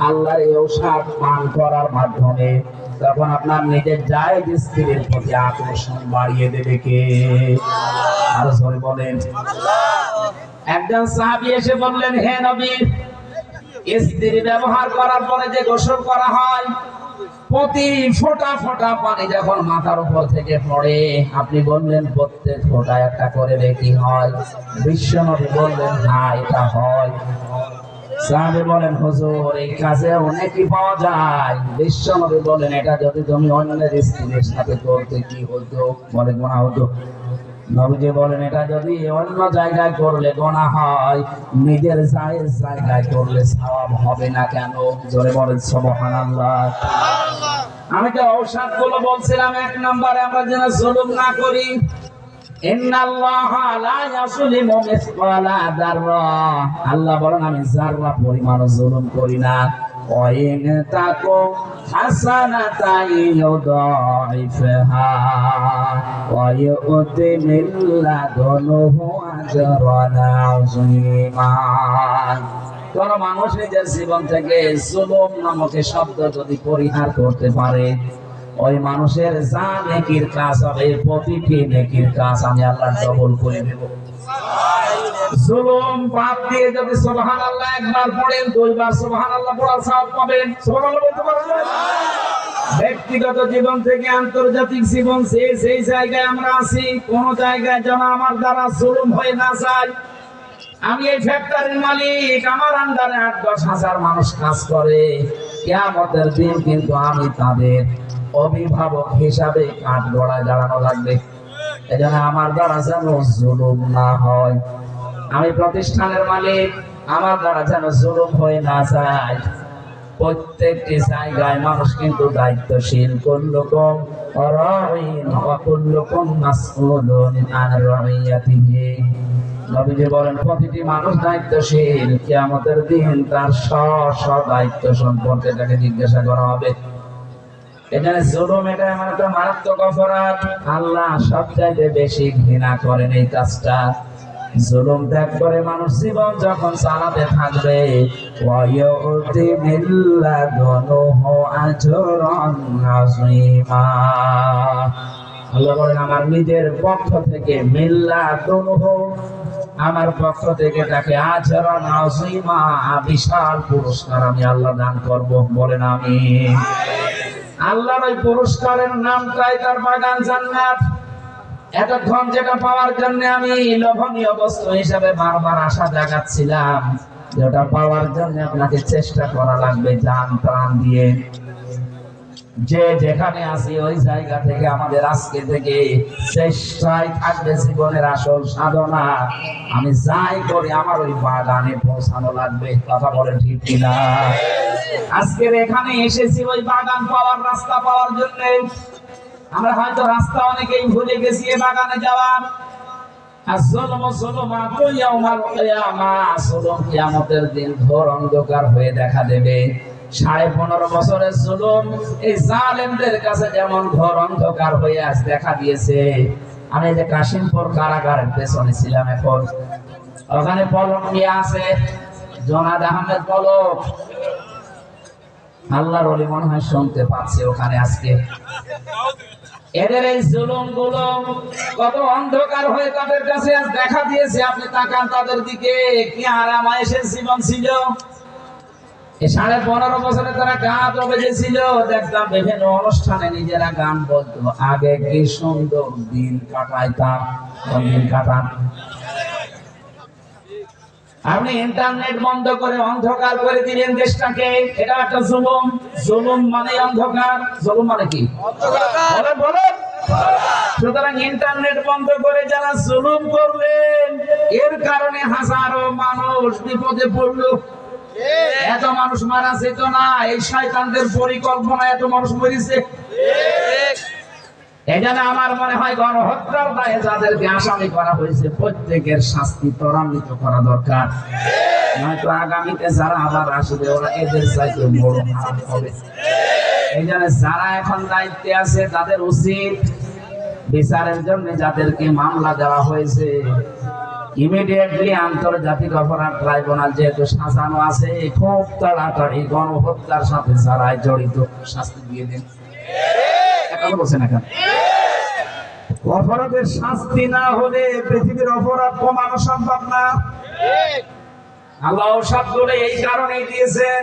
আল্লাহর ঔষধ পান করার মাধ্যমে তখন আপনার নিজের জায়েজ স্ত্রীর প্রতি আকর্ষণ বাড়িয়ে দেবে কে? বলেন। একজন সাহাবী এসে বললেন, হে নবী, স্ত্রী ব্যবহার করার পরে যে গোসল করা হয়, প্রতি ফোঁটা ফোঁটা পানি যখন মাথার উপর থেকে পড়ে, আপনি বললেন, প্রত্যেক ফোঁটা একটা করে দেখি হয়। বিশ্বনবী বললেন হ্যাঁ এটা হয়। সাহাবী বলেন হুজুর এই কাজে অনেকই পাওয়া যায়। বিশ্বনবী বলেন এটা যদি তুমি অন্যের স্ত্রীর সাথে করতে কি হতো? বলে গোনা হতো। নবীজি বলেন এটা যদি অন্য জায়গায় করলে গোনা হয় নিজের জায়েজ জায়গায় করলে সওয়াব হবে না কেন? জোরে বলেন সুবহানাল্লাহ। আমি তো ঔষধগুলো বলছিলাম এক নম্বরে আমরা যেন জুলুম না করি। আল্লাহ বলেন, আমি পরিমাণ জুলুম করি না। মিন মানুষ নিজের জীবন থেকে জুলুম নামক শব্দ যদি পরিহার করতে পারে ওই মানুষের যা নেকির কাজ হবে প্রতিটি নেকির কাজ আমি আল্লাহ ডবল করে দেব ব্যক্তিগত জীবন থেকে আন্তর্জাতিক জীবন সেই সেই জায়গায় আমরা আছি, কোন জায়গায় যেন আমার দ্বারা জুলুম হয়ে না যায়। আমি এই ফ্যাক্টরির মালিক, আমার আন্ডারে আট দশ হাজার মানুষ কাজ করে। কেয়ামতের দিন কিন্তু আমি তাদের অভিভাবক হিসাবে কাঠ গড়ায় দাঁড়ানো লাগবে। এজন্য আমার দ্বারা যেন জুলুম না হয়। আমি প্রতিষ্ঠানের মালিক, আমার দ্বারা যেন জুলুম হয়ে না যায়। প্রত্যেকটি জায়গায় মানুষ কিন্তু দায়িত্বশীল। কুল্লুকুম রাঈন ওয়া কুল্লুকুম মাসউলুন আন রাইয়াতিহি নবীজি বলেন, প্রতিটি মানুষ দায়িত্বশীল। কিয়ামতের দিন তার স্ব স্ব দায়িত্ব সম্পর্কে তাকে জিজ্ঞাসা করা হবে। এখানে জুলুম এটা এমন একটা মারাত্মক অপরাধ। আল্লাহ সবচাইতে বেশি ঘৃণা করেন এই কাজটা। জুলুম ত্যাগ করে মানুষ জীবন যখন চালাতে থাকবে বলেন, আমার নিজের পক্ষ থেকে মিল্লাদুনহু আমার পক্ষ থেকে তাকে আচরণ বিশাল পুরস্কার আমি আল্লাহ দান করব। বলেন আমি আল্লাহর ওই পুরস্কারের নামটাই তার বাগান জান্নাত। এতক্ষণ যেটা পাওয়ার জন্য আমি লোভনীয় বস্তু হিসাবে বারবার আশা জাগাচ্ছিলাম যেটা পাওয়ার জন্য আপনাকে চেষ্টা করা লাগবে জান প্রাণ দিয়ে। যে যেখানে আছি, ওই জায়গা থেকে আমাদের আজকে থেকে চেষ্টায় থাকবে জীবনের আসল সাধনা। আমি যাই করি, আমার ওই বাগানে পৌঁছানো লাগবে। কথা বলেন ঠিক কিনা? আজকের এখানে এসেছি ওই বাগান পাওয়ার রাস্তা পাওয়ার জন্য। আমরা হয়তো রাস্তা অনেকেই ভুলে গেছি এ বাগানে যাওয়ার। দিন ঘোর অন্ধকার হয়ে দেখা দেবে। সাড়ে পনেরো বছরের জুলুম, এই জালেমদের কাছে যেমন ঘোর অন্ধকার হয়ে আজ দেখা দিয়েছে। আমি যে কাশিমপুর কারাগারের পেছনে ছিলাম এখন। ওখানে পলক নিয়ে আছে, জনাদ আহমেদ পলক। আল্লাহর ওলি মনে হয় শুনতে পাচ্ছে ওখানে আজকে। এদের এই জুলুমগুলো কত অন্ধকার হয়ে তাদের কাছে আজ দেখা দিয়েছে। আপনি তাকান তাদের দিকে, কি আরাম এসে জীবন ছিল? সাড়ে পনেরো বছরে তারা গান দেখতাম বিভিন্ন অনুষ্ঠানে নিজেরা গান বলতো। আগে কি সুন্দর দিন কাটাইতাম দিন কাটান। আপনি ইন্টারনেট বন্ধ করে অন্ধকার করে দিলেন দেশটাকে। এটা একটা জুলুম। জুলুম মানে অন্ধকার। জুলুম মানে কি? সুতরাং ইন্টারনেট বন্ধ করে যারা জুলুম করলেন, এর কারণে হাজারো মানুষ বিপদে পড়ল। এত মানুষ মারা যেত না, এই শয়তানদের পরিকল্পনা এত মানুষ মরেছে আমার মনে হয় গণহত্যার দায়ে যাদেরকে আসামি করা হয়েছে, প্রত্যেকের শাস্তি ত্বরান্বিত করা দরকার। আগামীতে যারা আসবে যারা এখন দায়িত্বে আছে, তাদের উচিত বিচারের জন্য যাদেরকে মামলা দেওয়া হয়েছে ইমিডিয়েটলি আন্তর্জাতিক অপরাধ ট্রাইব্যুনাল যেহেতু সাজানো আছে, খুব তাড়াতাড়ি গণহত্যার সাথে যারা জড়িত, শাস্তি দিয়ে দিন। বলছেন এখন। অপরাধের শাস্তি না হলে পৃথিবীর অপরাধ কমানো সম্ভব না। আল্লাহ সবগুলো এই কারণেই দিয়েছেন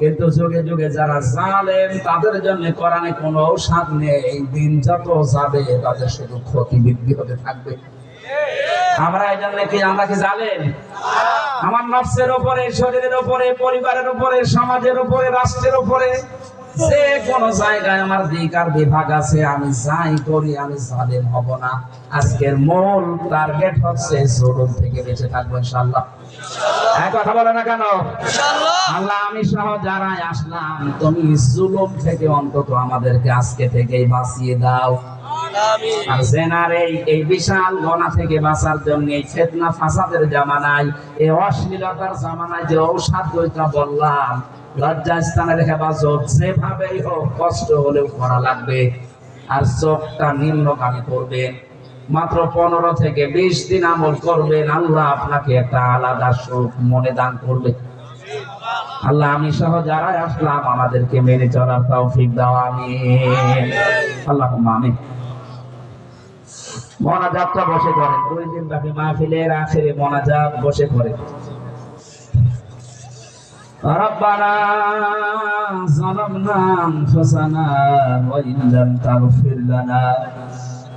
কিন্তু যুগে যুগে যারা জালেম, তাদের জন্য কোরআনে কোনো ঔষধ নেই। দিন যত যাবে, তাদের শুধু ক্ষতি বৃদ্ধি হতে থাকবে। আমরা এই জন্য কি, আমরা কি জালেম? আমার নফসের উপরে শরীরের উপরে পরিবারের উপরে সমাজের উপরে রাষ্ট্রের উপরে যে কোন জায়গায় আমার দিক আর বিভাগ আছে আমি যাই করি আমি জালেম হব না। আজকের মূল টার্গেট হচ্ছে জুলুম থেকে বেঁচে থাকব ইনশাআল্লাহ। এক কথা বলে না কেন? আল্লাহ আমি সহ যারাই আসলাম তুমি জুলুম থেকে অন্তত আমাদেরকে আজকে থেকেই বাঁচিয়ে দাও। আর জেনার এই এই বিশাল গণা থেকে বাঁচার জন্য এই ফেতনা ফাসাদের জামানায় এই অশ্লীলতার জামানায় যে ঔষধ বললাম স্থানে রেখে বাঁচো যেভাবেই হোক কষ্ট হলেও করা লাগবে। আর চোখটা করবেন। মাত্র পনেরো থেকে বিশ দিন আমল করবেন, আল্লাহ আপনাকে একটা আলাদা সুখ মনে দান করবে। আল্লাহ, আমি সহ যারা আসলাম, আমাদেরকে মেনে চলার তৌফিক দাও আমি আল্লাহ আমিন। মনাজাতটা বসে করেন। দুই দিন ব্যাপী মাহফিলের আখেরে মনাজাত বসে করে ربنا ظلمنا أنفسنا وإن لم تغفر لنا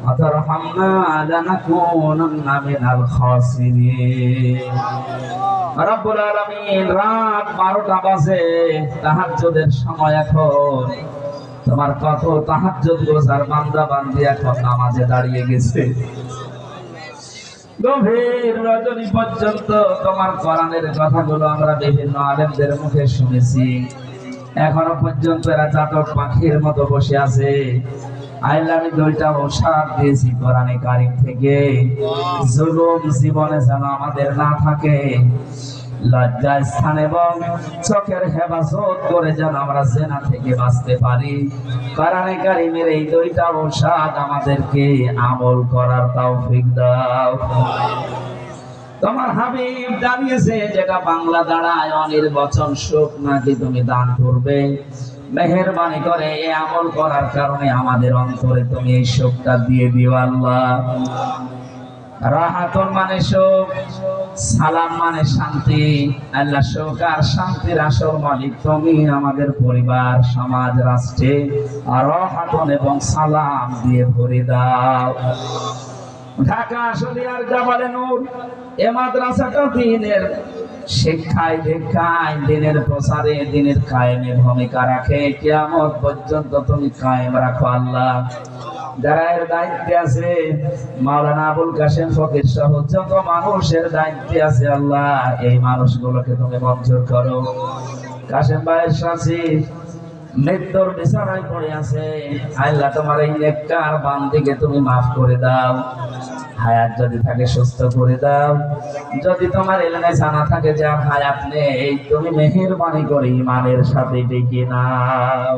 وترحمنا لنكونن من الخاسرين রব্বুল আলামিন রাত বারোটা বাজে তাহাজ্জুদের সময় এখন তোমার কত তাহাজ্জুদ গোজার বান্দা বান্দি এখন নামাজে দাঁড়িয়ে গেছে গভীর রজনী পর্যন্ত তোমার কোরআনের কথাগুলো আমরা বিভিন্ন আলেমদের মুখে শুনেছি। এখনও পর্যন্ত এরা চাতক পাখির মতো বসে আছে। দুইটা দিয়েছি কোরআনে কারিম থেকে। জুলুম জীবনে যেন আমাদের না থাকে। লজ্জা স্থান এবং চোখের হেফাজত করে যেন আমরা থেকে বাঁচতে পারি। কোরআনে কারিমের এই দুইটা আমাদেরকে আমল করার তৌফিক দাও। তোমার হাবিব যেটা বাংলা দাঁড়ায় অনির্বচন সুখ নাকি তুমি দান করবে? মেহরবানি করে এই আমল করার কারণে আমাদের অন্তরে তুমি এই সুখটা দিয়ে দিও আল্লাহ। রাহাতন মানে সুখ, সালাম মানে শান্তি। আল্লাহ সুখ আর শান্তির আসল মালিক তুমি আমাদের পরিবার, সমাজ, রাষ্ট্রে। রাহাতন এবং সালাম দিয়ে ভরে দাও। ঢাকা, শরিয়ার জামালে নূর, এ মাদ্রাসাটা দিনের শিক্ষায় দীক্ষায় দিনের প্রসারে দিনের কায়েমে ভূমিকা রাখে। কিয়ামত পর্যন্ত তুমি কায়েম রাখো আল্লাহ। যারা এর দায়িত্বে আছে, মাওলানা আবুল কাশেম ফকির সহ যত মানুষের দায়িত্বে আছে আল্লাহ, এই মানুষগুলোকে তুমি মঞ্জুর করো। কাশেম ভাইয়ের সাথে মৃত্যুর বিছানায় পড়ে আছে। আল্লাহ তোমার এই নেককার বান্দিকে তুমি মাফ করে দাও। হায়াত যদি থাকে, সুস্থ করে দাও। যদি তোমার এলেনে জানা থাকে যে আর হায়াত নেই, তুমি মেহেরবানি করে ইমানের সাথে ডেকে নাও।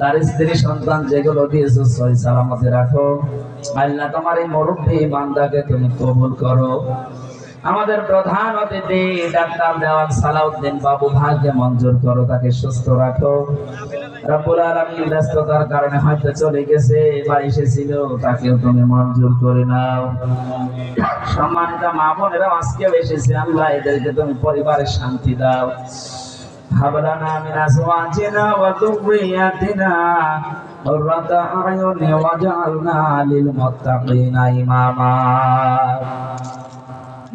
তার স্ত্রী সন্তান যেগুলো দিয়েছ, সই সালামতে রাখো। আল্লাহ তোমার এই মুরব্বী বান্দাকে তুমি কবুল করো। আমাদের প্রধান অতিথি ডাক্তার দেওয়ান সালাউদ্দিন বাবু, ভাগ্যে মঞ্জুর করো, তাকে সুস্থ রাখো। রব্বুল আলামিন ব্যস্ততার কারণে হয়তো চলে গেছে বা এসেছিল তাকেও তুমি মঞ্জুর করে নাও। সম্মানিত মা বোনেরা, আজকেও এসেছে। আল্লাহ এদেরকে তুমি পরিবারের শান্তি দাও। হাবলানা মিন আজওয়াজিনা ওয়া যুররিয়াতিনা قرة أعين وجعلنا للمتقين إماما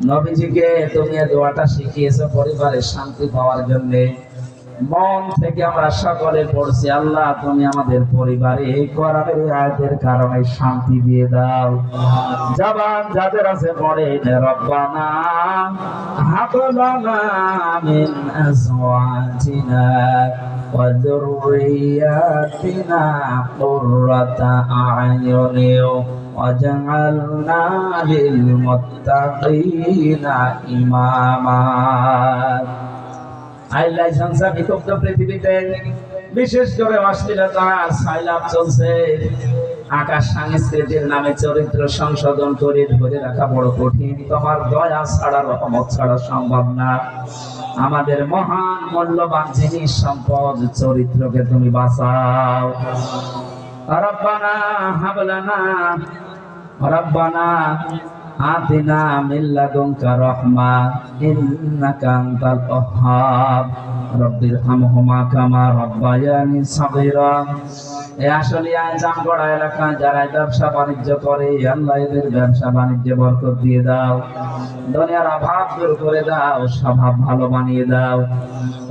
নবীজিকে তুমি এই দোয়াটা শিখিয়েছো পরিবারের শান্তি পাওয়ার জন্য মন থেকে আমরা সকলে পড়ছি আল্লাহ তুমি আমাদের পরিবারে এই কোরআনের এই আয়াতের কারণে শান্তি দিয়ে দাও জবান যাদের আছে পড়ে যে রব্বানা হাবলানা মিন আজওয়াজিনা ওয়া যুররিয়াতিনা কুররাতা আ'য়ুনিন وجعلنا للمتقين إماما আইলাই সংসার বিক্ষুব্ধ পৃথিবীতে বিশেষ করে অশ্লীলতা সাইলাপ চলছে। আকাশ সংস্কৃতির নামে চরিত্র সংশোধন করে ধরে রাখা বড় কঠিন। তোমার দয়া ছাড়া, রহমত ছাড়া সম্ভব না। আমাদের মহান, মূল্যবান জিনিস সম্পদ, চরিত্রকে তুমি বাঁচাও। রব্বানা হাবলানা, রব্বানা আতিনা মিন লাদুনকা রাহমা, ইন্নাকা আনতাল ওয়াহ্হাব। রব্বির হামহুমা কামা রব্বায়ানি সাগীরা। এ আসলিয়া জামগড়া এলাকায় যারা ব্যবসা বাণিজ্য করে, আল্লাহ এদের ব্যবসা বাণিজ্যে বরকত দিয়ে দাও। দুনিয়ার অভাব দূর করে দাও, স্বভাব ভালো বানিয়ে দাও।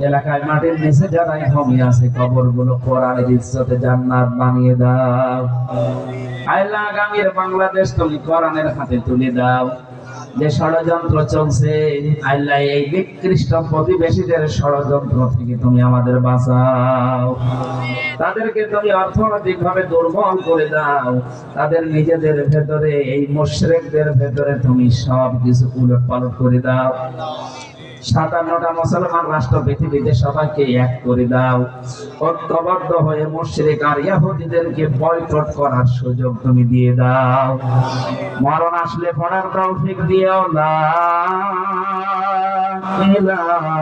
এলাকায় মাটির নিচে যারা ঘুমিয়ে আছে, কবরগুলো কোরআনের ইজ্জতে জান্নাত বানিয়ে দাও। আল্লাহ আগামীর বাংলাদেশ তুমি কোরআনের হাতে তুলে দাও। যে ষড়যন্ত্র চলছে, আল্লাহ এই বিকৃষ্ট প্রতিবেশীদের ষড়যন্ত্র থেকে তুমি আমাদের বাঁচাও। তাদেরকে তুমি অর্থনৈতিক ভাবে দুর্বল করে দাও। তাদের নিজেদের ভেতরে, এই মুশরিকদের ভেতরে তুমি সব কিছু উলট পালট করে দাও। সাতান্নটা মুসলমান রাষ্ট্র পৃথিবীতে সবাইকে এক করে দাও। ঐক্যবদ্ধ হয়ে মুশরিক আর ইহুদিদেরকে বয়কট করার সুযোগ তুমি দিয়ে দাও। মরণ আসলে পড়ার তৌফিক দিও লা ইলাহা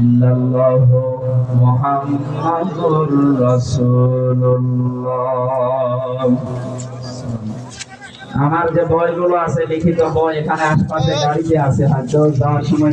ইল্লাল্লাহু আমার যে বইগুলো আছে লিখিত বই এখানে আশপাশে গাড়িতে আছে হয়তো যাওয়ার সময়